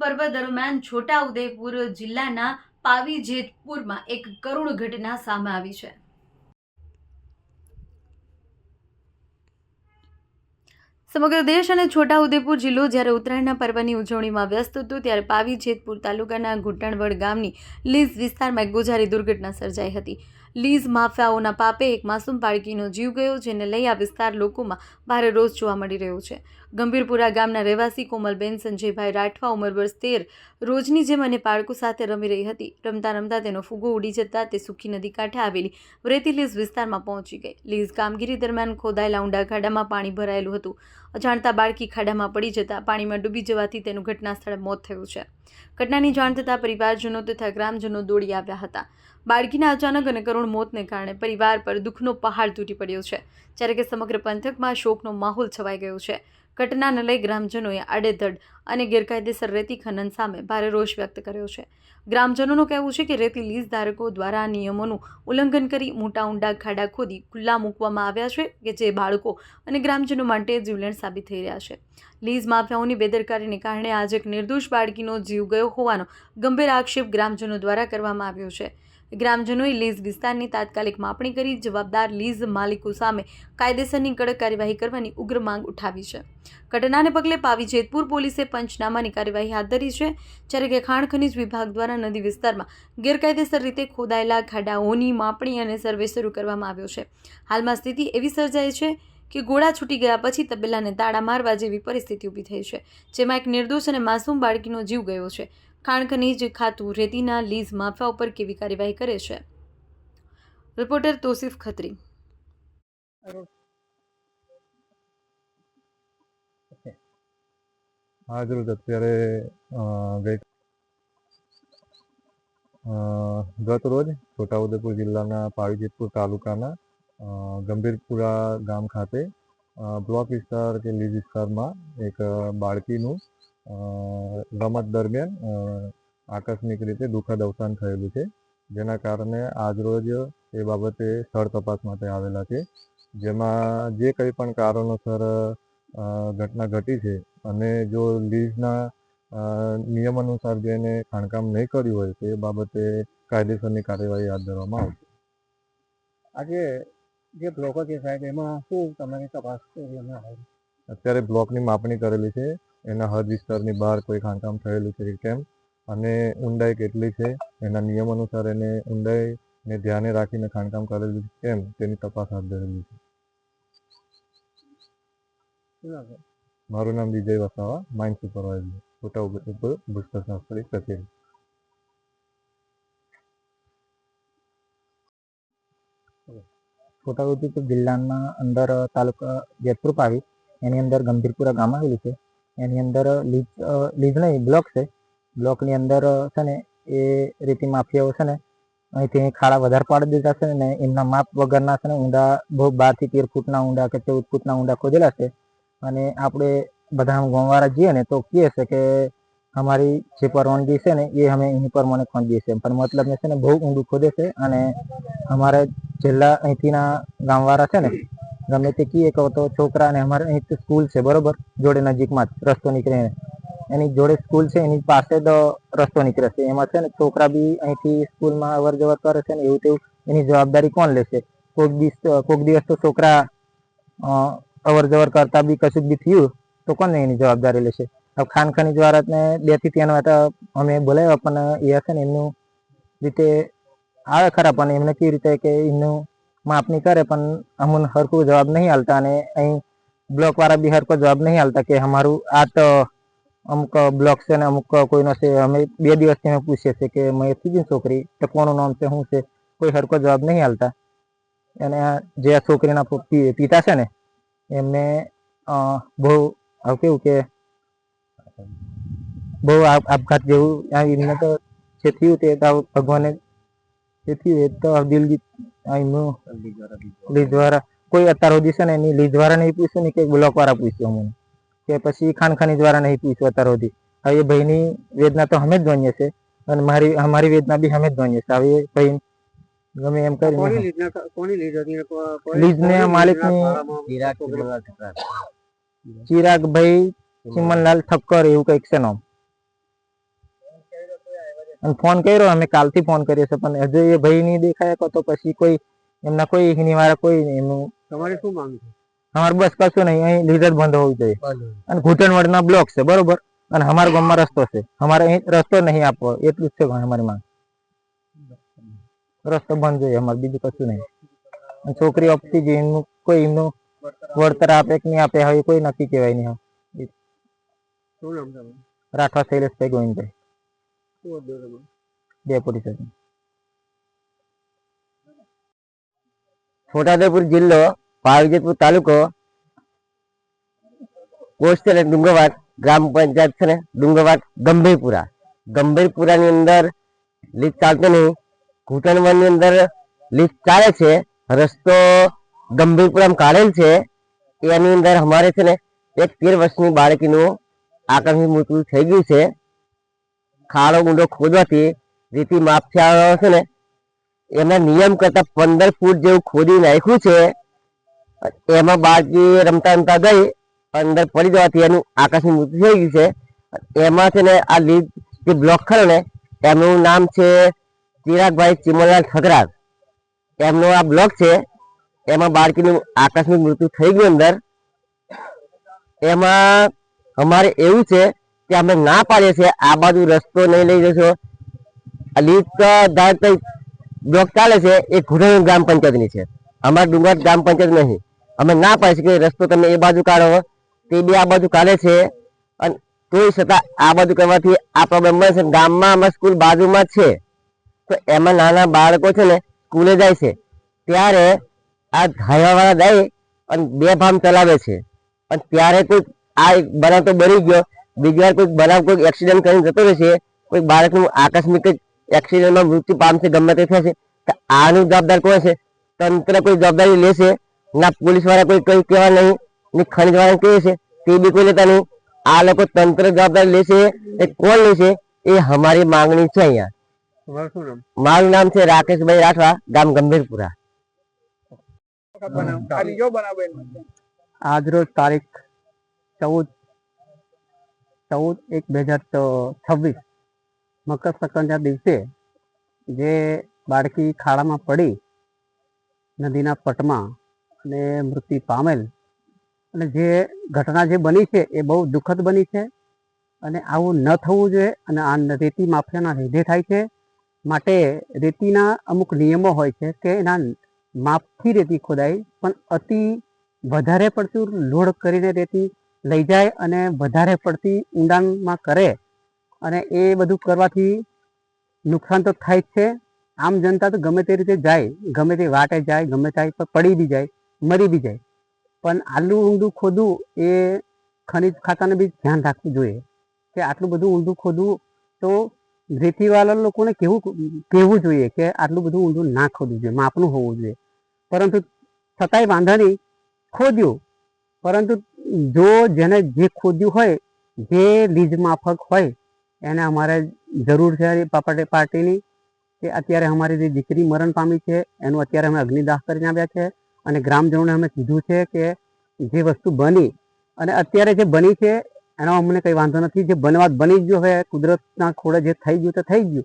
પર્વ દરમિયાન છોટાઉદેપુર જિલ્લાના પાવી જેતપુરમાં એક કરુણ ઘટના સામે આવી છે. સમગ્ર દેશ અને છોટાઉદેપુર જિલ્લો જ્યારે ઉત્તરાયણના પર્વની ઉજવણીમાં વ્યસ્ત હતો, ત્યારે પાવી જેતપુર તાલુકાના ઘૂંટણવડ ગામની લીઝ વિસ્તારમાં એક ગોઝારી દુર્ઘટના સર્જાઈ હતી. લીઝ માફિયાઓના પાપે એક માસૂમ બાળકીનો જીવ ગયો, જેને લઈ આ વિસ્તાર લોકોમાં ભારે રોષ જોવા મળી રહ્યો છે. ગંભીરપુરા ગામના રહેવાસી કોમલબેન, સંજયભાઈ રાઠવા, ઉંમર વર્ષ તેર, રોજની જેમ અને બાળકો સાથે રમી રહી હતી. રમતા રમતા તેનો ફુગો ઉડી જતા તે સુખી નદી કાંઠે આવેલી રેતી લીઝ વિસ્તારમાં પહોંચી ગઈ. લીઝ કામગીરી દરમિયાન ખોદાયેલા ઊંડા ખાડામાં પાણી ભરાયેલું હતું. અજાણતા બાળકી ખાડામાં પડી જતા પાણીમાં ડૂબી જવાથી તેનું ઘટના સ્થળે મોત થયું છે. ઘટનાની જાણ થતાં પરિવારજનો તથા ગ્રામજનો દોડી આવ્યા હતા. બાળકીના અચાનક અને કરુણ મોતને કારણે પરિવાર પર દુઃખનો પહાડ તૂટી પડ્યો છે. જ્યારે કે સમગ્ર પંથકમાં શોકનો માહોલ છવાઈ ગયો છે. ઘટનાને લઈ ગ્રામજનોએ આડેધડ અને ગેરકાયદેસર રેતી ખનન સામે ભારે રોષ વ્યક્ત કર્યો છે. ગ્રામજનોનું કહેવું છે કે રેતી લીઝ ધારકો દ્વારા નિયમોનું ઉલ્લંઘન કરી મોટા ઊંડા ખાડા ખોદી ખુલ્લા મૂકવામાં આવ્યા છે કે જે બાળકો અને ગ્રામજનો માટે જીવલેણ સાબિત થઈ રહ્યા છે. લીઝ માફિયાઓની બેદરકારીને કારણે આજે એક નિર્દોષ બાળકીનો જીવ ગયો હોવાનો ગંભીર આક્ષેપ ગ્રામજનો દ્વારા કરવામાં આવ્યો છે. ગ્રામજનોએ લીઝ વિસ્તારની તાત્કાલિક માપણી કરી જવાબદાર લીઝ માલિકો સામે કાયદેસરની કડક કાર્યવાહી કરવાની ઉગ્ર માંગ ઉઠાવી છે. ઘટનાને પગલે પાવી જેતપુર પોલીસે પંચનામાની કાર્યવાહી હાથ ધરી છે, જ્યારે કે ખાણ ખનીજ વિભાગ દ્વારા નદી વિસ્તારમાં ગેરકાયદેસર રીતે ખોદાયેલા ખાડાઓની માપણી અને સર્વે શરૂ કરવામાં આવ્યો છે. હાલમાં સ્થિતિ એવી સર્જાઈ છે કે ગોળા છૂટી ગયા પછી તબેલાને તાળા મારવા જેવી પરિસ્થિતિ ઊભી થઈ છે, જેમાં એક નિર્દોષ અને માસૂમ બાળકીનો જીવ ગયો છે. ખાણ ખનીજ ખાતું રેતીના લીઝ માફિયા ઉપર કેવી કાર્યવાહી કરે છે? રિપોર્ટર તોસીફ ખત્રી. આજરોજ અત્યારે અ, ગઈ ગત રોજ છોટાઉદેપુર જિલ્લાના પાવીજેતપુર તાલુકાના ગંભીરપુરા ગામ ખાતે બ્લોક વિસ્તાર કે લીજ વિસ્તારમાં એક બાળકીનું રમત દરમિયાન આકસ્મિક રીતે દુઃખદ અવસાન થયેલું છે જેના કારણે આજરોજ એ બાબતે સ્થળ તપાસ માટે આવેલા છે. જેમાં જે કંઈ પણ કારણોસર ઘટના ઘટી છે અને જો લીઝના નિયમ અનુસાર જો એને ખાણકામ નહીં કર્યું હોય તે બાબતે કાયદેસરની કાર્યવાહી હાથ ધરવામાં આવશે. આજે જે બ્લોકો છે સાહેબ એમાં શું તમારી તપાસ કરવામાં અત્યારે બ્લોકની માપણી કરેલી છે. એના હદ વિસ્તારની બહાર કોઈ ખાણકામ થયેલું છે કે કેમ? અને ઊંડાઈ કેટલી છે? એના નિયમ અનુસાર એને ઊંડાઈને ધ્યાને રાખીને ખાણકામ કરેલું છે કેમ? તેની તપાસ હાથ ધરેલી છે? મારું નામ વિજય વસાવા માઇન્ડ સુપરવાઇઝર છોટાઉદેપુર ભૂસ્તરશાસ્ત્રી કચેરી. છોટાઉદેપુર જિલ્લાના અંદર તાલુકા જેતપુર પાવી એની અંદર ગંભીરપુરા ગામ આવેલું છે. એની અંદર લીજ લીજ નહીં, બ્લોક છે. બ્લોકની અંદર છે ને, એ રીતે માફિયાઓ છે ને, અહીંથી ખાડા વધારે પાડી દીધા છે ને, એમના માપ વગરના છે ને, ઊંડા, બહુ બારથી તેર ફૂટના ઊંડા કે ચૌદ ફૂટના ઊંડા ખોદેલા છે. અને આપણે બધા ગામવાળા જઈએ ને, તો કહે છે કે અમારી જે પરવાનગી છે ને, એ અમે એની પ્રમાણે ખોદીએ છીએ. પણ મતલબ છે ને, બહુ ઊંડું ખોદે છે અને અમારે છેલ્લા અહીંથીના ગામવાળા છે ને ગમે તે કીએ કહો તો છોકરા અને અમારે અહીં સ્કૂલ છે, બરોબર? જોડે નજીકમાં જ, રસ્તો નીકળે એની. જોડે સ્કૂલ છે, એની પાસે જ રસ્તો નીકળે છે. એમાં છે ને છોકરા બી અહીંથી સ્કૂલમાં અવર જવર કરે છે ને એવું તેવું. એની જવાબદારી કોણ લેશે? કોઈક દિવસ કોઈક દિવસ તો છોકરા અવર જવર કરતા બી કશું બી થયું, તો કોણ એની જવાબદારી લેશે? હવે ખાન ખનીજ વાળાને બેથી ત્રણ વાર અમે બોલાવ્યા, પણ એ હશે ને એમનું રીતે આવે ખરા, પણ એમને કેવી રીતે કે એમનું માપણી કરે પણ અમને હરખું જવાબ નહીં આલતા અને અહીં બ્લોક વાળા બી હરખો જવાબ નહીં આલતા કે અમારું આ તો અમુક બ્લોક છે ને અમુક કોઈનો છે અમે બે દિવસથી અમે પૂછીએ છીએ કે મેં કીધી છોકરી તો કોનું નામ છે શું છે કોઈ હરખો જવાબ નહીં આલતા અને આ જે આ છોકરીના પો- પિ- પિતા છે ને એમને અ, બહુ હવે કેવું કે બહુ આપ- આપઘાત જેવું આ એમને તો જે થયું તે તો ભગવાને થયું એ તો દિલજીત આ એમનું લીજ દ્વારા કોઈ અત્યાર સુધી છે ને એની લીજ દ્વારા નહીં પૂછ્યું ને કે બ્લોક વાળા પૂછ્યું અમને. કે પછી ખાન ખાની દ્વારા નહીં પૂછ્યું અત્યાર સુધી હવે ભાઈની વેદના તો અમે જ જાણીએ છે. અને મારી અમારી વેદના બી અમે જ જાણીએ છે. હવે ભાઈ ગમે એમ કોની કરીને કોની લીધ હતી ને માલિક કોઈ- લીઝને કોની માલિકની ચિરાગભાઈ ચિમનલાલ ઠક્કર એવું કંઈક છે નામ. અને ફોન કર્યો અમે કાલથી ફોન કર્યો છે પણ હજુ એ ભાઈ નહીં દેખાય તો પછી કોઈ એમના કોઈ નિવારા કોઈ નહીં એમનું તમારે શું માંગ છે? અમારે બસ કશું નહીં અહીં લીડ બંધ હોવું જોઈએ. અને ઘૂંટણવડના બ્લોક છે બરોબર? અને અમારા ગામમાં રસ્તો છે. અમારે અહીં રસ્તો નહીં આપવો એટલું જ છે અમારી માંગ. રસ્તો બંધ જોઈએ અમારે બીજું કશું નહીં. અને છોકરી આપતી જોઈએ એમનું કોઈ એમનું વળતર આપે કે નહીં આપે હવે કોઈ નક્કી કહેવાય નહીં રાઠવા શૈલેષભાઈ ગોવિંદભાઈ. ડેપ્યુટી છોટાઉદેપુર જિલ્લો પાવીજેતપુર તાલુકો પોસ્ટ ડુંગરવાડ ગ્રામ પંચાયત છે ને, ડુંગરવાડ ગંભીરપુરા. ગંભીરપુરાની અંદર લીક ચાલતો નહીં. ઘૂંટણવનની અંદર લીક ચાલે છે. રસ્તો ગંભીરપુરામાં કાઢેલ છે. એની અંદર અમારે છે ને, એક તેર વર્ષની બાળકીનું આકસ્મિક મૃત્યુ થઈ ગયું છે. ખાડો ઊંડો ખોદવાથી રીતિ માફિયાઓ છે ને એમના નિયમ કરતા પંદર ફૂટ જેવું ખોદી નાખ્યું છે. એમાં બાળકી રમતા રમતા ગઈ, અંદર પડી જવાથી એનું આકાશની મૃત્યુ થઈ ગયું છે. એમાં છે ને આ લીડ જે બ્લોક ખરો ને, એમનું નામ છે ચિરાગભાઈ ચિમનલાલ ઠકરાર. એમનો આ બ્લોક છે, એમાં બાળકીનું આકસ્મિક મૃત્યુ થઈ ગયું અંદર. એમાં અમારે એવું છે કે અમે ના પાડીએ છીએ, આ બાજુ રસ્તો નહીં લઈ જશો. લીડ ધાર બ્લોક ચાલે છે, એ ઘુડણ ગ્રામ પંચાયતની છે. અમારા ડુંગર ગ્રામ પંચાયત નહીં. અમે ના પાડી શકીએ, રસ્તો તમે એ બાજુ કાઢો. તે બી આ બાજુ કાઢે છે. અને તોય છતાં આ બાજુ કરવાથી આ પ્રોબ્લેમ બને છે ગામમાં અમારી સ્કૂલ બાજુમાં છે. તો એમાં નાના બાળકો છે ને, સ્કૂલે જાય છે. ત્યારે આ ધારવાવાળા જાય અને બે ભામ ચલાવે છે. અને ત્યારે કોઈ આ બનાવ તો બની ગયો. બીજી વાર કોઈ બનાવ કોઈ એક્સિડન્ટ કરીને જતો રહેશે કોઈ બાળકનું આકસ્મિક જ એક્સિડન્ટમાં મૃત્યુ પામશે ગમે તે થશે તો આનું જવાબદાર કોણ છે તંત્ર કોઈ જવાબદારી લેશે? ના પોલીસવાળા કોઈ કઈ કહેવા નહીં ને ખનિજ વાળા કહે છે તે બી કોઈ લેતા નહીં. આ લોકો તંત્ર જવાબદારી લેશે એ કોણ લેશે? એ અમારી માંગણી છે અહીંયા. મારું નામ છે રાકેશભાઈ રાઠવા ગામ ગંભીરપુરા. આજ રોજ તારીખ ચૌદ ચૌદ એક બે હજાર છવ્વીસ મકર સંક્રાંતિના દિવસે જે બાળકી ખાડામાં પડી નદીના પટમાં અને મૃત્યુ પામેલ અને જે ઘટના જે બની છે એ બહુ દુઃખદ બની છે અને આવું ન થવું જોઈએ અને આ રેતી માફિયાના લીધે થાય છે. માટે રેતીના અમુક નિયમો હોય છે કે એના માપથી રેતી ખોદાય, પણ અતિ વધારે પડતું લોડ કરીને રેતી લઈ જાય અને વધારે પડતી ઊંડાણમાં કરે અને એ બધું કરવાથી નુકસાન તો થાય જ છે. આમ જનતા તો ગમે તે રીતે જાય, ગમે તે વાટે જાય, ગમે પર પડી બી જાય, મરી બી જાય. પણ આટલું ઊંડું ખોદવું એ ખનિજ ખાતાને બી ધ્યાન રાખવું જોઈએ. કે આટલું બધું ઊંડું ખોદવું તો રેતીવાળા લોકોને કેવું કહેવું જોઈએ કે આટલું બધું ઊંડું ના ખોદવું જોઈએ, માપનું હોવું જોઈએ. પરંતુ છતાંય વાંધા નહીં, ખોદ્યું. પરંતુ જો જેને જે ખોદ્યું હોય, જે લીજ માફક હોય, એને અમારે જરૂર છે પાપા પાર્ટીની, કે અત્યારે અમારી જે દીકરી મરણ પામી છે, એનું અત્યારે અમે અગ્નિદાહ કરીને આવ્યા છે, અને ગ્રામજનોને અમે કીધું છે કે જે વસ્તુ બની, અને અત્યારે જે બની છે, એનો અમને કંઈ વાંધો નથી, જે બનવા બની ગયો હવે કુદરતના ખોળે જે થઈ ગયું તો થઈ ગયું.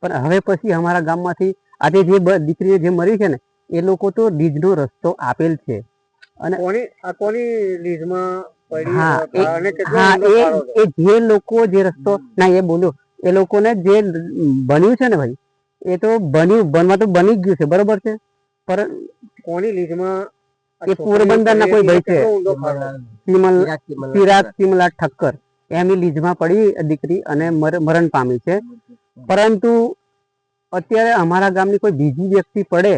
પણ હવે પછી અમારા ગામમાંથી આજે જે બ- દીકરી જે મરી છે ને, એ લોકો તો લીજનો રસ્તો આપેલ છે. અને કોની આ કોની લીઝમાં જે લોકો જે રસ્તો ના એ બોલ્યો એ લોકોને જે બન્યું છે ને ભાઈ એ તો બન્યું બનવા તો બની ગયું છે બરોબર છે? પર કોની લીઝમાં એ પોરબંદર ના કોઈ ભાઈ છે. હતો? સિમલ ઠક્કર. એમની લીઝમાં પડી દીકરી અને મર- મરણ પામી છે. પરંતુ અત્યારે અમારા ગામની કોઈ બીજી વ્યક્તિ પડે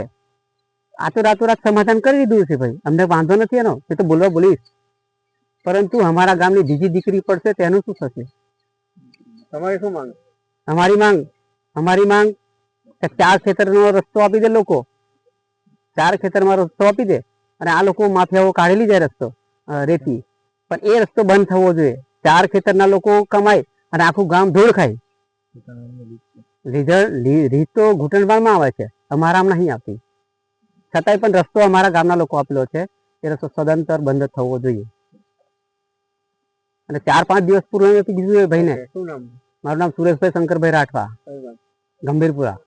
આ તો રાતોરાત સમાધાન કરી દીધું છે ભાઈ. અમને વાંધો નથી એનો. એ તો બોલવા બોલીશ. પરંતુ અમારા ગામની બીજી દીકરી પડશે તેનું શું થશે? તમારી શું માંગ? અમારી માંગ? અમારી માંગ ચાર ખેતરનો રસ્તો આપી દે લોકો. ચાર ખેતરમાં રસ્તો આપી દે અને આ લોકો માફિયાઓ કાઢી જાય રસ્તો રેતી. પણ એ રસ્તો બંધ થવો જોઈએ. ચાર ખેતરના લોકો કમાય અને આખું ગામ ધૂળ ખાય. રિઝલ્ટ રીત તો ઘૂંટણવાળમાં આવે છે. અમારામાં નહીં આવતી છતાંય પણ રસ્તો અમારા ગામના લોકો આપેલો છે. એ રસ્તો સદંતર બંધ થવો જોઈએ. અને ચાર પાંચ દિવસ પૂર્વે કીધું એ ભાઈને. શું નામ? મારું નામ સુરેશભાઈ શંકરભાઈ રાઠવા. ગંભીરપુરા.